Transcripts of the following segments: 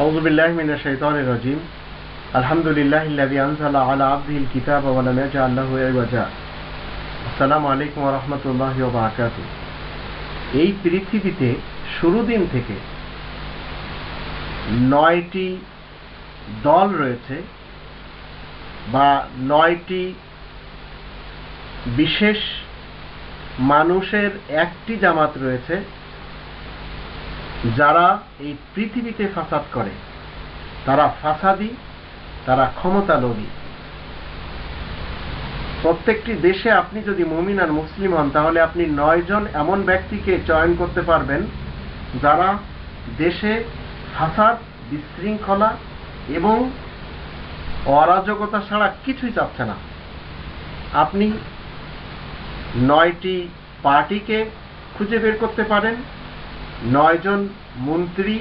أعوذ بالله من الشيطان الرجيم الحمد لله الذي أنزل على عبده الكتاب ولم يجعل له عوجا السلام عليكم ورحمة الله وبركاته এই পৃথিবীতে শুরু দিন থেকে নয়টি দল রয়েছে বা নয়টি বিশেষ মানুষের একটি জামাত রয়েছে যারা এই পৃথিবীতে ফাসাদ করে, তারা ফাসাদি, তারা ক্ষমতা লোভী প্রত্যেকটি দেশে আপনি যদি মুমিন আর মুসলিম হন, তাহলে আপনি নয়জন এমন ব্যক্তিকে চয়ন করতে পারবেন যারা দেশে ফাসাদ, বিশৃঙ্খলা এবং অরাজকতা ছাড়া কিছুই চাচ্ছে না। আপনি নয়টি পার্টিকে খুঁজে বের করতে পারেন নয়জন মন্ত্রী,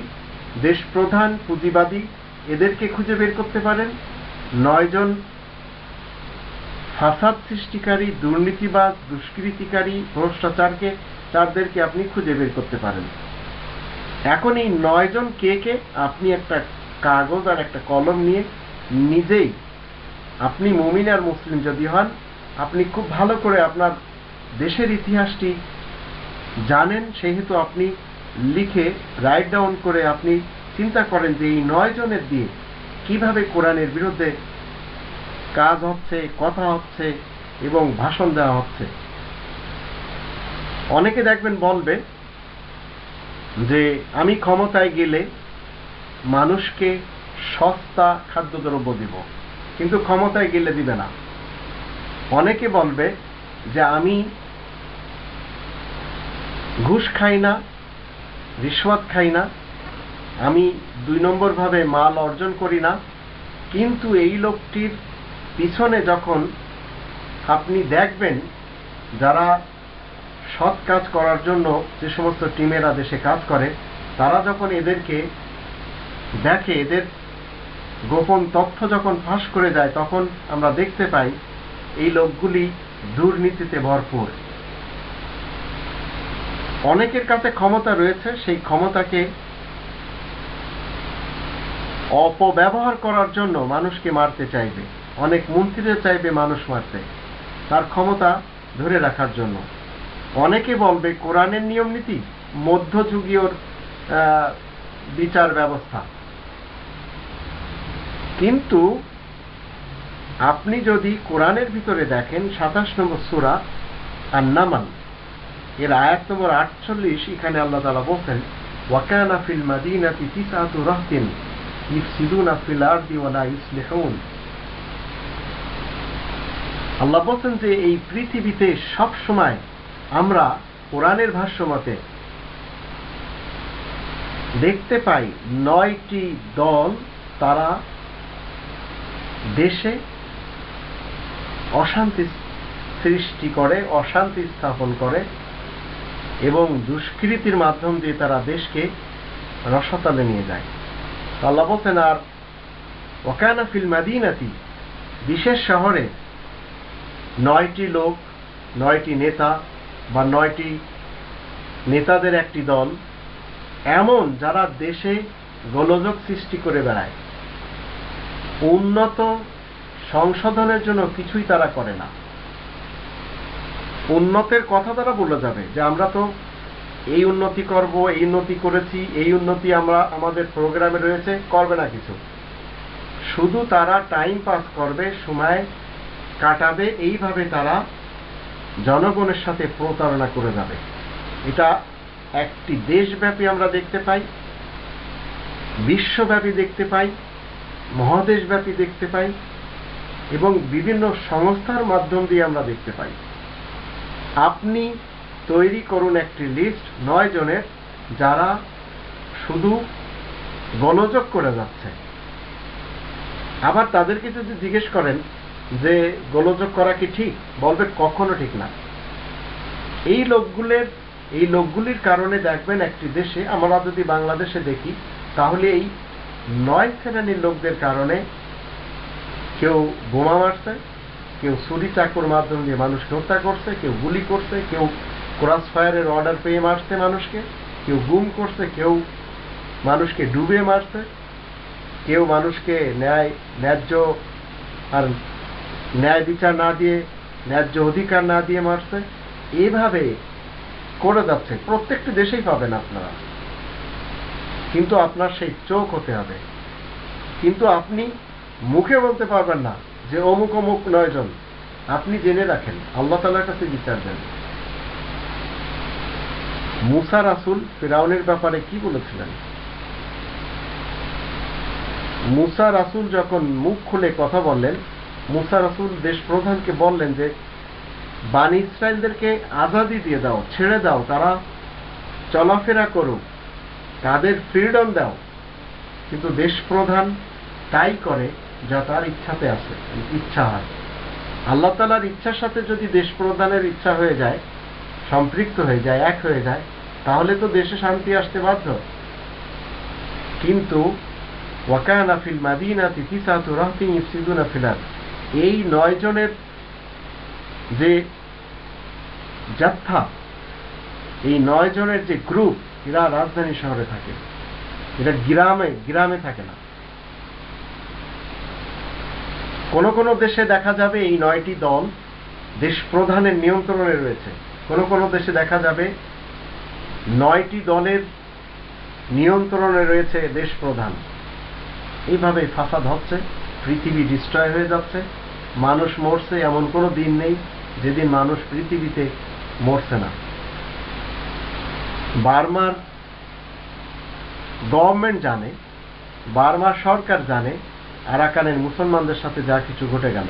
দেশপ্রধান, পুঁজিবাদী এদেরকে খুঁজে বের করতে পারেন। নয়জন ফাসাদ সৃষ্টিকারী, দুর্নীতিবাজ, দুষ্কৃতিকারী, ভ্রষ্টাচারকে চারদেরকে আপনি খুঁজে বের করতে পারেন। এখন এই নয়জন কে কে? আপনি একটা কাগজ আর একটা কলম নিয়ে নিজেই আপনি মুমিন আর মুসলিম যদি হন, আপনি খুব ভালো করে আপনার দেশের ইতিহাসটি জানেন। সেহেতু আপনি লিখে রাইট ডাউন করে আপনি চিন্তা করেন যে এই নয় জনের দিয়ে কীভাবে কোরআনের বিরুদ্ধে কাজ হচ্ছে, কথা হচ্ছে এবং ভাষণ দেওয়া হচ্ছে। অনেকে দেখবেন বলবে যে আমি ক্ষমতায় গেলে মানুষকে সস্তা খাদ্যদ্রব্য দিব, কিন্তু ক্ষমতায় গেলে দিবে না। অনেকে বলবে যে আমি ঘুষ খাই না রিশ্বত খাই না। আমি দুই নম্বরভাবে মাল অর্জন করি না। কিন্তু এই লোকটির পিছনে যখন আপনি দেখবেন যারা সৎ কাজ করার জন্য যে সমস্ত টিমেরা দেশে কাজ করে, তারা যখন এদেরকে দেখে, এদের গোপন তথ্য যখন ফাঁস করে যায় তখন আমরা দেখতে পাই এই লোকগুলি দুর্নীতিতে ভরপুর। অনেকের কাছে ক্ষমতা রয়েছে, সেই ক্ষমতাকে অপব্যবহার করার জন্য মানুষকে মারতে চাইবে। অনেক মন্ত্রীরা চাইবে মানুষ মারতে, তার ক্ষমতা ধরে রাখার জন্য। অনেকে বলবে, কোরআনের নিয়ম নীতি মধ্যযুগীয় বিচার ব্যবস্থা। কিন্তু আপনি যদি কোরআনের ভিতরে দেখেন, সাতাশ নম্বর সুরা আর নামান এর আয়াত নম্বর আটচল্লিশ, এখানে আল্লাহ তালা বলছেন, ওয়াকানা ফিল রাহতিন ইফসিদুনা ফিল আল্লাহ বলছেন যে এই পৃথিবীতে সব সময় আমরা কোরআনের ভাষ্য মতে দেখতে পাই নয়টি দল তারা দেশে অশান্তি সৃষ্টি করে, অশান্তি স্থাপন করে এবং দুষ্কৃতির মাধ্যম দিয়ে তারা দেশকে রসতালে নিয়ে যায়। আল্লাহ বলছেন আর ওকানা ফিল মাদিনাতি, বিশেষ শহরে নয়টি লোক, নয়টি নেতা বা নয়টি নেতাদের একটি দল এমন যারা দেশে গোলযোগ সৃষ্টি করে বেড়ায়। উন্নত সংশোধনের জন্য কিছুই তারা করে না। উন্নতের কথা তারা বলে যাবে যে আমরা তো এই উন্নতি করব, এই উন্নতি করেছি, এই উন্নতি আমরা আমাদের প্রোগ্রামে রয়েছে, করবে না কিছু। শুধু তারা টাইম পাস করবে, সময় কাটাবে, এইভাবে তারা জনগণের সাথে প্রতারণা করে যাবে। এটা একটি দেশব্যাপী আমরা দেখতে পাই, বিশ্বব্যাপী দেখতে পাই, মহাদেশব্যাপী দেখতে পাই, এবং বিভিন্ন সংস্থার মাধ্যম দিয়ে আমরা দেখতে পাই। আপনি তৈরি করুন একটি লিস্ট নয় জনের যারা শুধু গণযোগ করে যাচ্ছে। আবার তাদেরকে যদি জিজ্ঞেস করেন যে গোলযোগ করা কি ঠিক? বলবে কখনো ঠিক না। এই লোকগুলোর, এই লোকগুলির কারণে দেখবেন একটি দেশে, আমরা যদি বাংলাদেশে দেখি, তাহলে এই নয় শ্রেণির লোকদের কারণে কেউ বোমা মারছে কেউ ছুরি চাকুর মাধ্যম দিয়ে মানুষকে হত্যা করছে, কেউ গুলি করছে, কেউ ক্রস ফায়ারের অর্ডার পেয়ে মারছে মানুষকে, কেউ গুম করছে, কেউ মানুষকে ডুবে মারছে, কেউ মানুষকে ন্যায়, ন্যায্য আর ন্যায় বিচার না দিয়ে, ন্যায্য অধিকার না দিয়ে মারছে, এভাবে করে যাচ্ছে। প্রত্যেকটি দেশেই পাবেন আপনারা। কিন্তু আপনার সেই চোখ হতে হবে। কিন্তু আপনি মুখে বলতে পারবেন না। যে অমুক অমুক নয়জন আপনি জেনে রাখেন, আল্লাহ তালার কাছে বিচার দেন। মুসা রাসুল ফেরাউনের ব্যাপারে কি বলেছিলেন? মুসা রাসুল যখন মুখ খুলে কথা বললেন, মুসা রাসুল দেশ প্রধানকে বললেন যে, বানি ইসরায়েলদেরকে আজাদি দিয়ে দাও, ছেড়ে দাও, তারা চলাফেরা করুক, তাদের ফ্রিডম দাও। কিন্তু দেশ প্রধান তাই করে যা তার ইচ্ছাতে আছে, ইচ্ছা হয়। আল্লাহ তালার ইচ্ছার সাথে যদি দেশ প্রধানের ইচ্ছা হয়ে যায়, সম্পৃক্ত হয়ে যায়, এক হয়ে যায়, তাহলে তো দেশে শান্তি আসতে বাধ্য। কিন্তু মাদিনা এই নয় জনের যে যাত্রা, এই নয় জনের যে গ্রুপ, এরা রাজধানী শহরে থাকে। এরা গ্রামে গ্রামে থাকে না। কোন কোন দেশে দেখা যাবে এই নয়টি দল দেশ প্রধানের নিয়ন্ত্রণে রয়েছে। কোন কোন দেশে দেখা যাবে নয়টি দলের নিয়ন্ত্রণে রয়েছে দেশ প্রধান। এইভাবে ফাসাদ হচ্ছে, পৃথিবী ডিস্ট্রয় হয়ে যাচ্ছে, মানুষ মরছে এমন কোনো দিন নেই যেদিন মানুষ পৃথিবীতে মরছে না। বার্মার গভর্নমেন্ট জানে, বার্মার সরকার জানে আরাকানের মুসলমানদের সাথে যা কিছু ঘটে গেল।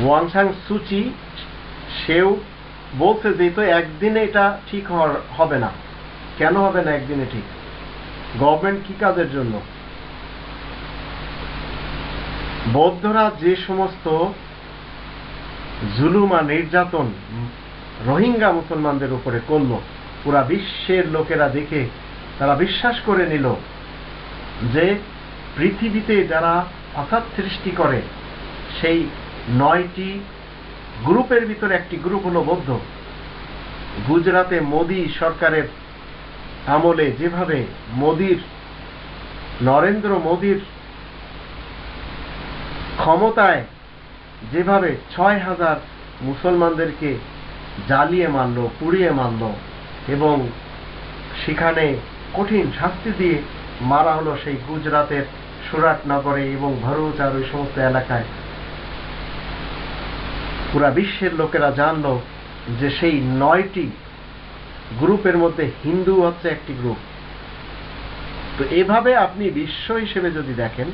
ওয়াংসাং সুচি, সেও বলছে যে তো একদিনে এটা ঠিক হবে না। কেন হবে না একদিনে ঠিক? গভর্নমেন্ট কি কাজের জন্য? বৌদ্ধরা যে সমস্ত জুলুম নির্যাতন রোহিঙ্গা মুসলমানদের উপরে করল, পুরা বিশ্বের লোকেরা দেখে তারা বিশ্বাস করে নিল যে পৃথিবীতে যারা ফাসাদ সৃষ্টি করে, সেই নয়টি গ্রুপের ভিতরে একটি গ্রুপ হলো বৌদ্ধ। গুজরাতে মোদি সরকারের আমলে যেভাবে মোদির, নরেন্দ্র মোদির ক্ষমতায় যেভাবে ছয় হাজার মুসলমানদেরকে জ্বালিয়ে মারল, পুড়িয়ে মারল এবং সেখানে কঠিন শাস্তি দিয়ে মারা হলো সেই গুজরাতের সুরাট নগরে এবং ভরুচ আর ওই সমস্ত এলাকায়। পুরা বিশ্বের লোকেরা জানলো যে সেই নয়টি গ্রুপের মধ্যে হিন্দু হচ্ছে একটি গ্রুপ। তো এভাবে আপনি বিশ্ব হিসেবে যদি দেখেন,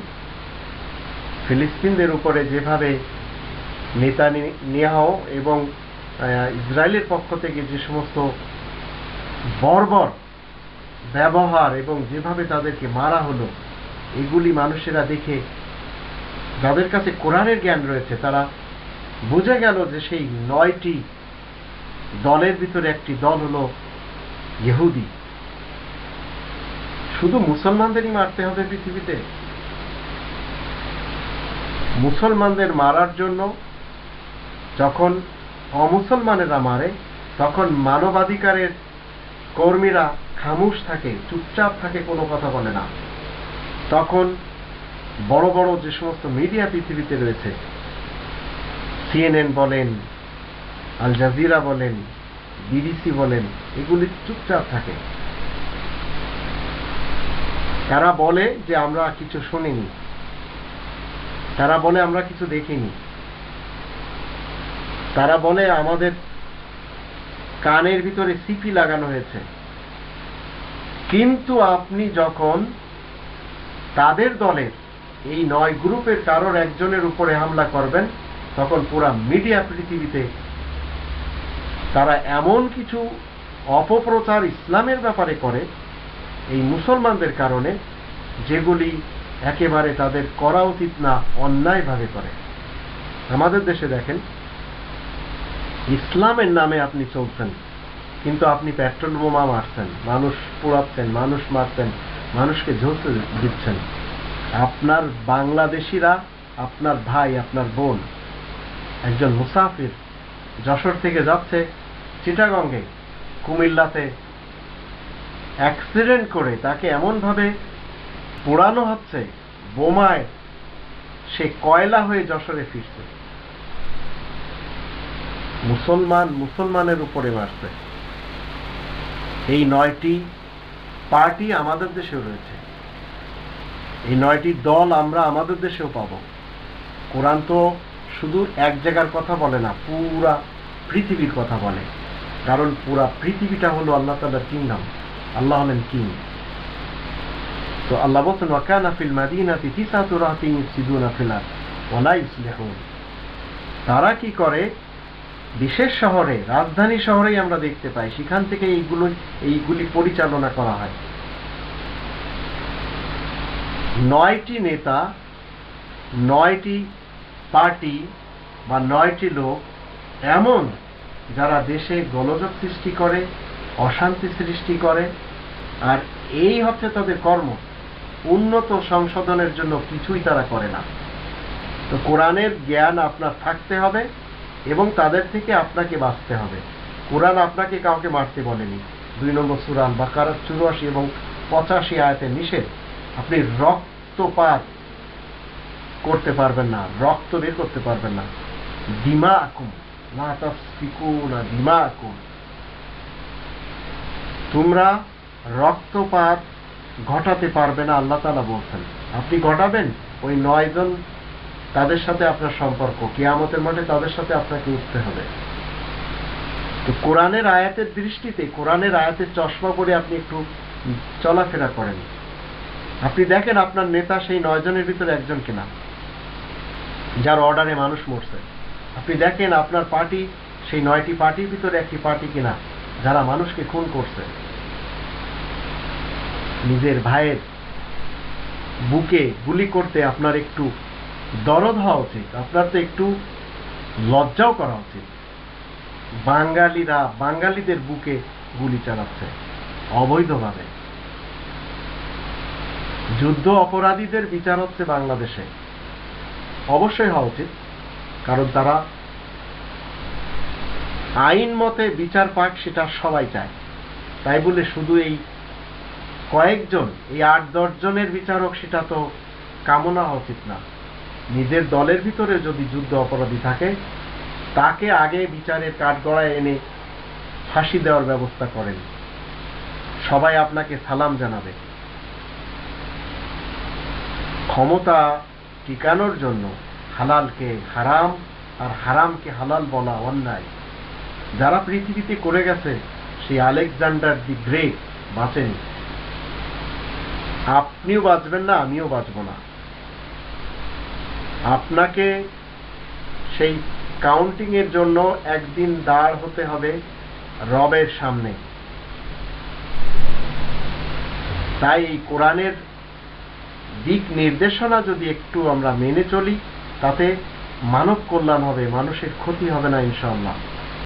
ফিলিস্তিনদের উপরে যেভাবে নেতা নেওয়া এবং ইসরায়েলের পক্ষ থেকে যে সমস্ত বর্বর ব্যবহার এবং যেভাবে তাদেরকে মারা হলো এগুলি মানুষেরা দেখে যাদের কাছে কোরআনের জ্ঞান রয়েছে, তারা বুঝে গেল যে সেই নয়টি দলের ভিতরে একটি দল হলো ইহুদি। শুধু মুসলমানদেরই মারতে হবে পৃথিবীতে। মুসলমানদের মারার জন্য যখন অমুসলমানেরা মারে, তখন মানবাধিকারের কর্মীরা খামুশ থাকে, চুপচাপ থাকে, কোনো কথা বলে না। তখন বড় বড় যে সমস্ত মিডিয়া পৃথিবীতে রয়েছে সিএনএন বলেন আল জাজিরা বলেন বিবিসি বলেন, এগুলি চুপচাপ থাকে। তারা বলে যে আমরা কিছু শুনিনি। তারা বলে আমরা কিছু দেখিনি। তারা বলে আমাদের কানের ভিতরে সিপি লাগানো হয়েছে। কিন্তু আপনি যখন তাদের দলের এই নয় গ্রুপের কারোর একজনের উপরে হামলা করবেন, তখন পুরা মিডিয়া পৃথিবীতে তারা এমন কিছু অপপ্রচার ইসলামের ব্যাপারে করে এই মুসলমানদের কারণে, যেগুলি একেবারে তাদের করা উচিত না, অন্যায়ভাবে করে। আমাদের দেশে দেখেন, ইসলামের নামে আপনি চলছেন, কিন্তু আপনি পেট্রোল বোমা মারছেন, মানুষ পোড়াচ্ছেন, মানুষ মারছেন। মানুষকে ঝলসে দিচ্ছেন। আপনার বাংলাদেশিরা, আপনার ভাই, আপনার বোন, একজন মুসাফির যশোর থেকে যাচ্ছে চিটাগঙ্গে কুমিল্লাতে অ্যাক্সিডেন্ট করে তাকে এমনভাবে পোড়ানো হচ্ছে, বোমায় সে কয়লা হয়ে যশোরে ফিরছে। মুসলমান মুসলমানের উপরে মারছে। এই নয়টি পার্টি আমাদের দেশেও রয়েছে এই নয়টি দল আমরা আমাদের দেশেও পাবো। কোরআন তো শুধু এক জায়গার কথা বলে না, পুরা পৃথিবীর কথা বলে। কারণ পুরা পৃথিবীটা হলো আল্লাহ তালার কিংডম আল্লাহ হলেন কিং তো আল্লাহ বলছেন ওয়াকানা ফিল মাদিনাতি তিসাতু রাহতিন ইউফসিদুনা ফিল আরদ ওয়া লা ইউসলিহুন তারা কি করে? বিশেষ শহরে, রাজধানী শহরেই আমরা দেখতে পাই, সেখান থেকে এইগুলো, এইগুলি পরিচালনা করা হয়। নয়টি নেতা, নয়টি পার্টি বা নয়টি লোক এমন যারা দেশে গোলযোগ সৃষ্টি করে, অশান্তি সৃষ্টি করে, আর এই হচ্ছে তাদের কর্ম। উন্নত সংশোধনের জন্য কিছুই তারা করে না। তো কোরআনের জ্ঞান আপনার থাকতে হবে। এবং তাদের থেকে আপনাকে বাঁচতে হবে। কোরআন আপনাকে কাউকে মারতে বলেনি। দুই নম্বর সুরান বাকার চুরাশি এবং পঁচাশি আয়াতে নিষেধ। আপনি রক্তপাত করতে পারবেন না, রক্ত বের করতে পারবেন না। দিমা আকুম না না দিমা আকুম তোমরা রক্তপাত ঘটাতে পারবে না, আল্লাহ তালা বলছেন। আপনি ঘটাবেন? ওই নয়জন তাদের সাথে আপনার সম্পর্ক, কিয়ামতের মাঠে তাদের সাথে আপনাকে উঠতে হবে। তো কোরআনের আয়াতের দৃষ্টিতে, কোরআনের আয়াতের চশমা পরে আপনি একটু চলাফেরা করেন। আপনি দেখেন আপনার নেতা সেই নয়জনের ভিতরে একজন কিনা, যার অর্ডারে মানুষ মরছে। আপনি দেখেন আপনার পার্টি, সেই নয়টি পার্টির ভিতরে একটি পার্টি কিনা, যারা মানুষকে খুন করছে। নিজের ভাইয়ের বুকে গুলি করতে আপনার একটু দরদ হওয়া উচিত। আপনার তো একটু লজ্জাও করা উচিত। বাঙালিরা, বাঙালিদের বুকে গুলি চালাচ্ছে, অবৈধভাবে। যুদ্ধ অপরাধীদের বিচার হচ্ছে বাংলাদেশে। অবশ্যই হওয়া উচিত, কারণ তারা আইন মতে বিচার পাক সেটা সবাই চায়। তাই বলে শুধু এই কয়েকজন, এই আট দশ জনের বিচারক, সেটা তো কামনা হওয়া উচিত না। নিজের দলের ভিতরে যদি যুদ্ধ অপরাধী থাকে, তাকে আগে বিচারের কাঠগড়ায় এনে ফাঁসি দেওয়ার ব্যবস্থা করেন। সবাই আপনাকে সালাম জানাবে। ক্ষমতা টিকানোর জন্য হালালকে হারাম আর হারামকে হালাল বলা অন্যায়। যারা পৃথিবীতে করে গেছে, সেই আলেকজান্ডার দি গ্রেট বাঁচেন। আপনিও বাঁচবেন না, আমিও বাঁচব না। আপনাকে সেই কাউন্টিংয়ের জন্য একদিন দাঁড় হতে হবে রবের সামনে। তাই এই কোরআনের দিক নির্দেশনা যদি একটু আমরা মেনে চলি, তাতে মানব কল্যাণ হবে, মানুষের ক্ষতি হবে না, ইনশাআল্লাহ।